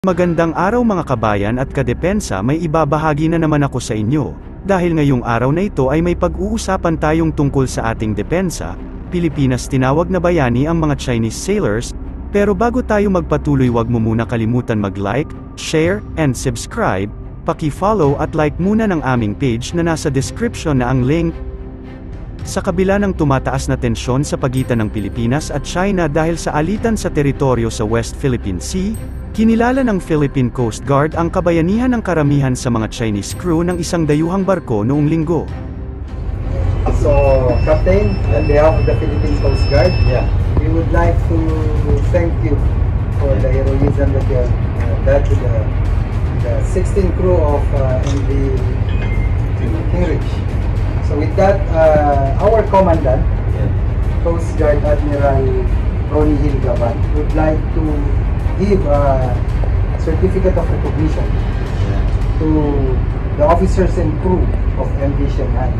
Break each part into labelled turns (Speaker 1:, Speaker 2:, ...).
Speaker 1: Magandang araw mga kabayan at kadepensa may ibabahagi na naman ako sa inyo. Dahil ngayong araw na ito ay may pag-uusapan tayong tungkol sa ating depensa, Pilipinas tinawag na bayani ang mga Chinese sailors, pero bago tayo magpatuloy wag mo muna kalimutan mag-like, share, and subscribe, paki-follow at like muna ng aming page na nasa description na ang link, sa kabila ng tumataas na tensyon sa pagitan ng Pilipinas at China dahil sa alitan sa teritoryo sa West Philippine Sea, kinilala ng Philippine Coast Guard ang kabayanihan ng karamihan sa mga Chinese crew ng isang dayuhang barko noong linggo.
Speaker 2: So, Captain, on behalf of the Philippine Coast Guard,
Speaker 3: Yeah.
Speaker 2: we would like to thank you for the heroism that you have uh, done to the, the 16 crew of uh, MV Kingridge. So with that, uh, our commandant,
Speaker 3: Yeah.
Speaker 2: Coast Guard Admiral Ronnie Hilgaban, would like to give a certificate of recognition
Speaker 3: Yeah.
Speaker 2: to the officers and crew of MV Shanghai.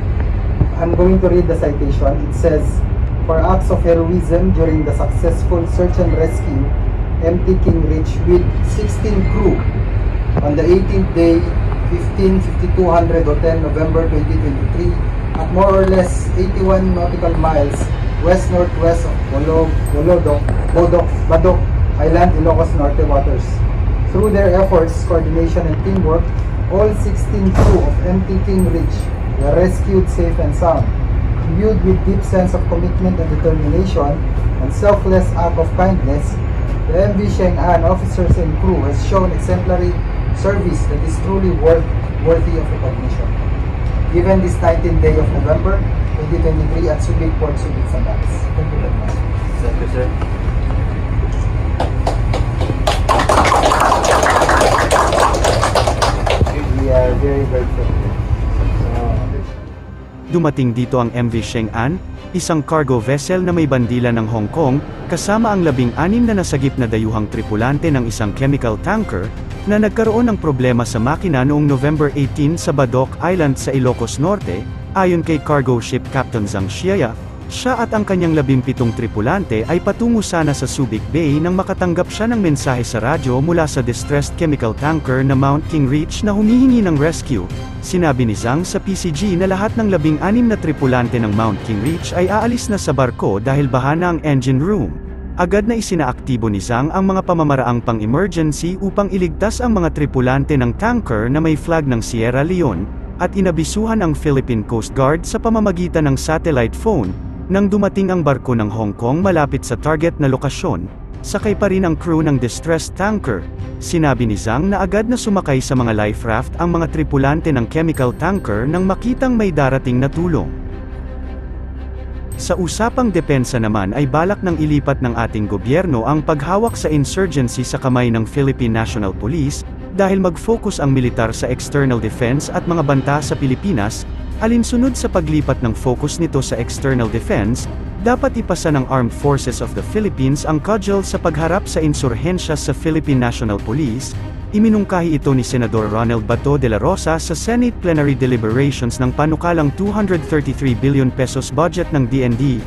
Speaker 2: I'm going to read the citation. It says, For acts of heroism during the successful search and rescue, MT King Ridge with 16 crew on the 18th day, 15, 5200 or 10 November 2023 at more or less 81 nautical miles west-northwest of Bolog, Bolodok, Bodok, Badok Island, Ilocos Norte waters. Through their efforts, coordination, and teamwork, all 16 crew of MT King Ridge were rescued safe and sound. Imbued with deep sense of commitment and determination and selfless act of kindness, the MV Sheng'an officers and crew has shown exemplary service that is truly worth, worthy of recognition. Given this 19th day of November 2023 at Subic Port, Subic, Sambales. Thank you very much.
Speaker 3: Thank you, sir.
Speaker 1: Dumating dito ang MV Sheng'an, isang cargo vessel na may bandila ng Hong Kong, kasama ang labing-anim na nasagip na dayuhang tripulante ng isang chemical tanker, na nagkaroon ng problema sa makina noong November 18 sa Badoc Island sa Ilocos Norte, ayon kay cargo ship Captain Zhang Xiaya, siya at ang kanyang labimpitong tripulante ay patungo sana sa Subic Bay nang makatanggap siya ng mensahe sa radyo mula sa distressed chemical tanker na Mount King Reach na humihingi ng rescue. Sinabi ni Zhang sa PCG na lahat ng labing-anim na tripulante ng Mount King Reach ay aalis na sa barko dahil baha na ang engine room. Agad na isinaaktibo ni Zhang ang mga pamamaraang pang-emergency upang iligtas ang mga tripulante ng tanker na may flag ng Sierra Leone, at inabisuhan ang Philippine Coast Guard sa pamamagitan ng satellite phone, nang dumating ang barko ng Hong Kong malapit sa target na lokasyon, sakay pa rin ang crew ng distressed tanker. Sinabi ni Zhang na agad na sumakay sa mga life raft ang mga tripulante ng chemical tanker nang makitang may darating na tulong. Sa usapang depensa naman ay balak ng ilipat ng ating gobyerno ang paghawak sa insurgency sa kamay ng Philippine National Police, dahil mag-focus ang militar sa external defense at mga banta sa Pilipinas, alinsunod sa paglipat ng focus nito sa external defense, dapat ipasa ng Armed Forces of the Philippines ang cudgel sa pagharap sa insurhensya sa Philippine National Police, Iminungkahi ito ni Senador Ronald Bato de la Rosa sa Senate Plenary Deliberations ng panukalang 233 billion pesos budget ng DND.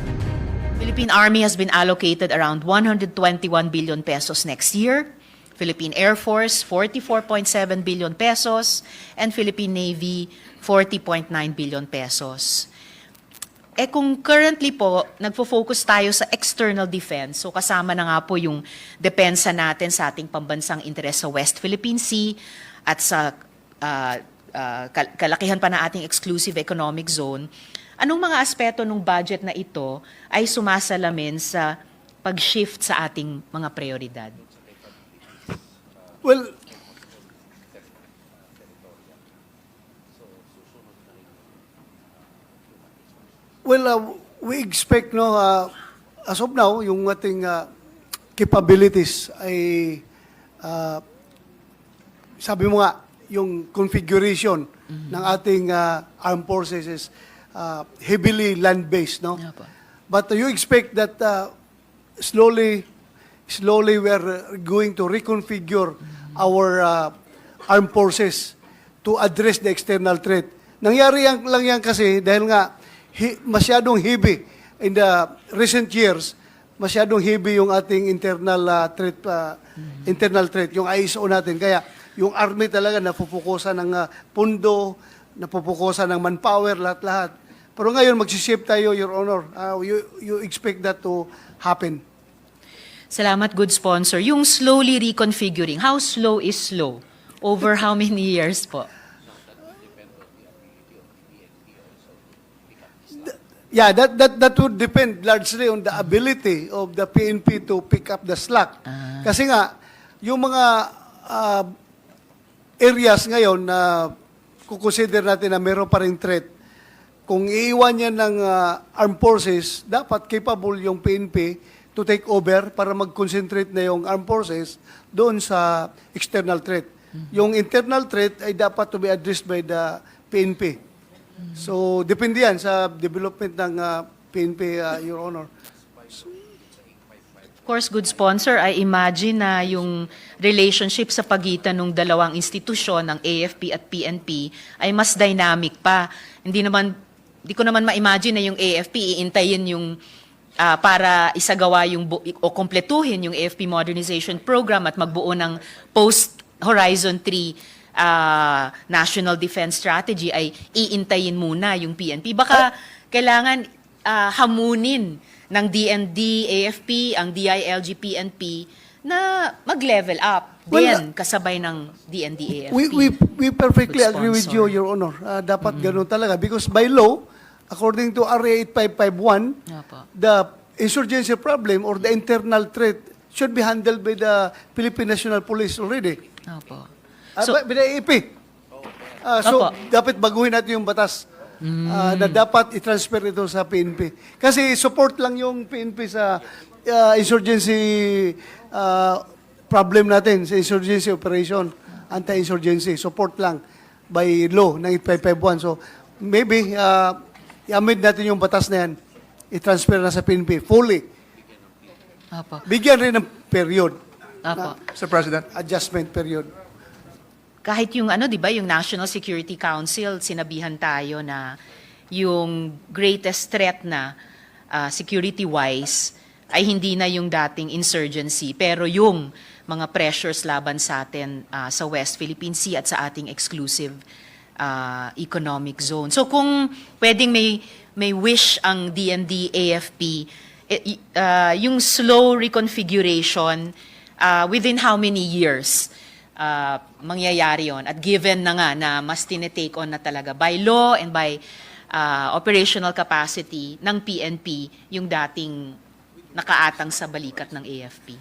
Speaker 4: Philippine Army has been allocated around 121 billion pesos next year. Philippine Air Force 44.7 billion pesos and Philippine Navy 40.9 billion pesos. Eh kung currently po, nagfo-focus tayo sa external defense, so kasama na nga po yung depensa natin sa ating pambansang interes sa West Philippine Sea at sa ah, kal- kalakihan pa na ating exclusive economic zone, anong mga aspeto ng budget na ito ay sumasalamin sa pag-shift sa ating mga prioridad?
Speaker 5: Well, well, uh, we expect, no, uh, as of now, yung ating uh, capabilities ay, uh, sabi mo nga, yung configuration ng ating uh, armed forces is uh, heavily land-based, no?
Speaker 4: Po.
Speaker 5: But you expect that uh, slowly, slowly we are going to reconfigure our uh, armed forces to address the external threat. Nangyari yan, lang yan kasi dahil nga hi, masyadong heavy in the recent years masyadong heavy yung ating internal ah, threat ah, internal threat yung ISO natin kaya yung army talaga napupukusan ng ah, pundo napupukusan ng manpower lahat-lahat pero ngayon magsishift tayo your honor Ah, you you expect that to happen
Speaker 4: Salamat, good sponsor. Yung slowly reconfiguring, how slow is slow? Over how many years po?
Speaker 5: Yeah, that that that would depend largely on the ability of the PNP to pick up the slack. Kasi nga yung mga ah, areas ngayon na kukonsider natin na meron pa ring threat, kung iiwan yan ng ah, armed forces, dapat capable yung PNP to take over para mag-concentrate na yung armed forces doon sa external threat. Yung internal threat ay dapat to be addressed by the PNP. So, depende yan sa development ng ah, PNP, ah, Your Honor.
Speaker 4: Of course, good sponsor, I imagine na yung relationship sa pagitan ng dalawang institusyon, ng AFP at PNP, ay mas dynamic pa. Hindi naman, hindi ko naman ma-imagine na yung AFP iintayin yung ah, para isagawa yung bu- o kompletuhin yung AFP modernization program at magbuo ng post Horizon 3 ah, National Defense Strategy ay iintayin muna yung PNP. Baka kailangan ah, hamunin ng DND, AFP, ang DILG, PNP na mag-level up
Speaker 5: Well,
Speaker 4: din kasabay ng DND, AFP.
Speaker 5: We, we, we perfectly agree with you. Your Honor. Ah, dapat ganun talaga. Because by law, according to RA 8551,
Speaker 4: Opo.
Speaker 5: the insurgency problem or the internal threat should be handled by the Philippine National Police already.
Speaker 4: Opo.
Speaker 5: Ah,
Speaker 4: So,
Speaker 5: the AAP. Ah, so, dapat baguhin natin yung batas ah, na dapat i-transfer ito sa PNP. Kasi support lang yung PNP sa ah, insurgency ah, problem natin, sa insurgency operation, anti-insurgency. Support lang by law ng 8551. So, maybe uh, i-amend natin yung batas na yan, i-transfer na sa PNP fully.
Speaker 4: opo.
Speaker 5: Bigyan rin ng period,
Speaker 4: Opo.
Speaker 3: Mr. President.
Speaker 5: adjustment period.
Speaker 4: Kahit yung ano, 'di ba, yung National Security Council, sinabihan tayo na yung greatest threat na ah, security-wise ay hindi na yung dating insurgency, pero yung mga pressures laban sa atin ah, sa West Philippine Sea at sa ating exclusive ah, economic zone. So kung pwedeng may may wish ang DND AFP eh, y- ah, yung slow reconfiguration ah, within how many years uh, mangyayari yon at given na nga na mas tinetake on na talaga by law and by uh, operational capacity ng PNP yung dating nakaatang sa balikat ng AFP.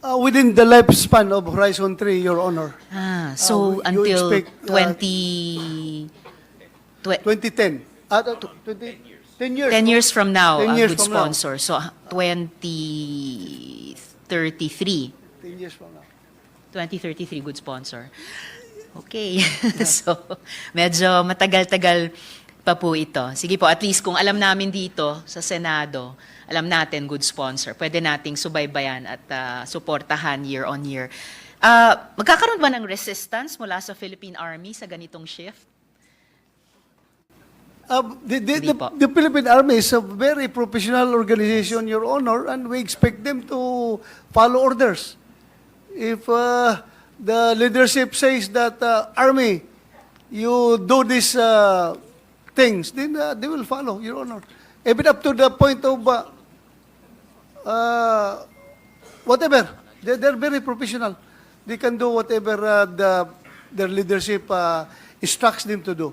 Speaker 5: Uh, within the lifespan of Horizon 3, Your Honor,
Speaker 4: Ah, so
Speaker 5: Uh,
Speaker 4: until
Speaker 5: expect, uh,
Speaker 4: 20 twe-
Speaker 5: 2010. Ah, uh, 20, 10 years.
Speaker 4: 10 years from now,
Speaker 5: 10
Speaker 4: uh,
Speaker 5: years
Speaker 4: good
Speaker 5: from now.
Speaker 4: sponsor. So uh, 2033.
Speaker 5: 10 years from now.
Speaker 4: 2033 good sponsor. Okay. so, medyo matagal-tagal pa po ito. Sige po, at least kung alam namin dito sa Senado, alam natin good sponsor. Pwede nating subaybayan at ah, suportahan year on year. Ah, magkakaroon ba ng resistance mula sa Philippine Army sa ganitong shift?
Speaker 5: Uh, the, the, the, the Philippine Army is a very professional organization, Your Honor, and we expect them to follow orders. If uh, the leadership says that, uh, Army, you do these uh, things, then uh, they will follow, Your Honor. Even up to the point of uh, uh, whatever. They, they're very professional. They can do whatever uh, the, their leadership uh, instructs them to do.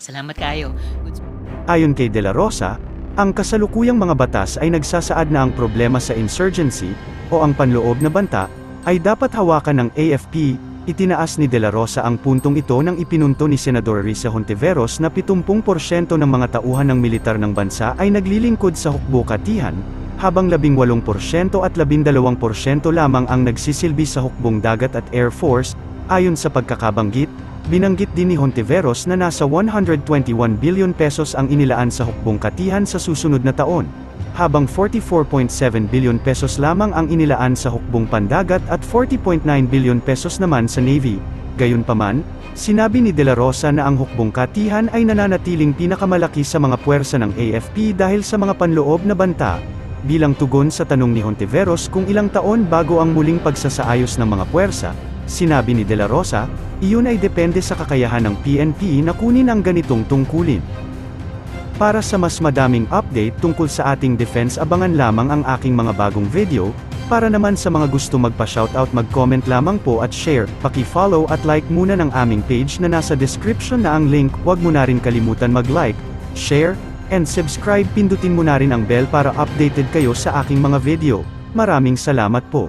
Speaker 4: Salamat kayo.
Speaker 1: Ayon kay De La Rosa, ang kasalukuyang mga batas ay nagsasaad na ang problema sa insurgency, o ang panloob na banta, ay dapat hawakan ng AFP, itinaas ni De La Rosa ang puntong ito nang ipinunto ni Senador Risa Hontiveros na 70% ng mga tauhan ng militar ng bansa ay naglilingkod sa hukbo-katihan, habang 18% at 12% lamang ang nagsisilbi sa hukbong dagat at Air Force, ayon sa pagkakabanggit, Binanggit din ni Hontiveros na nasa 121 billion pesos ang inilaan sa hukbong katihan sa susunod na taon, habang 44.7 billion pesos lamang ang inilaan sa hukbong pandagat at 40.9 billion pesos naman sa Navy. Gayunpaman, sinabi ni De La Rosa na ang hukbong katihan ay nananatiling pinakamalaki sa mga puwersa ng AFP dahil sa mga panloob na banta, bilang tugon sa tanong ni Hontiveros kung ilang taon bago ang muling pagsasaayos ng mga puwersa, sinabi ni De La Rosa, iyon ay depende sa kakayahan ng PNP na kunin ang ganitong tungkulin. Para sa mas madaming update tungkol sa ating defense abangan lamang ang aking mga bagong video, para naman sa mga gusto magpa-shoutout mag-comment lamang po at share, paki-follow at like muna ng aming page na nasa description na ang link, huwag mo na rin kalimutan mag-like, share, and subscribe pindutin mo na rin ang bell para updated kayo sa aking mga video. Maraming salamat po.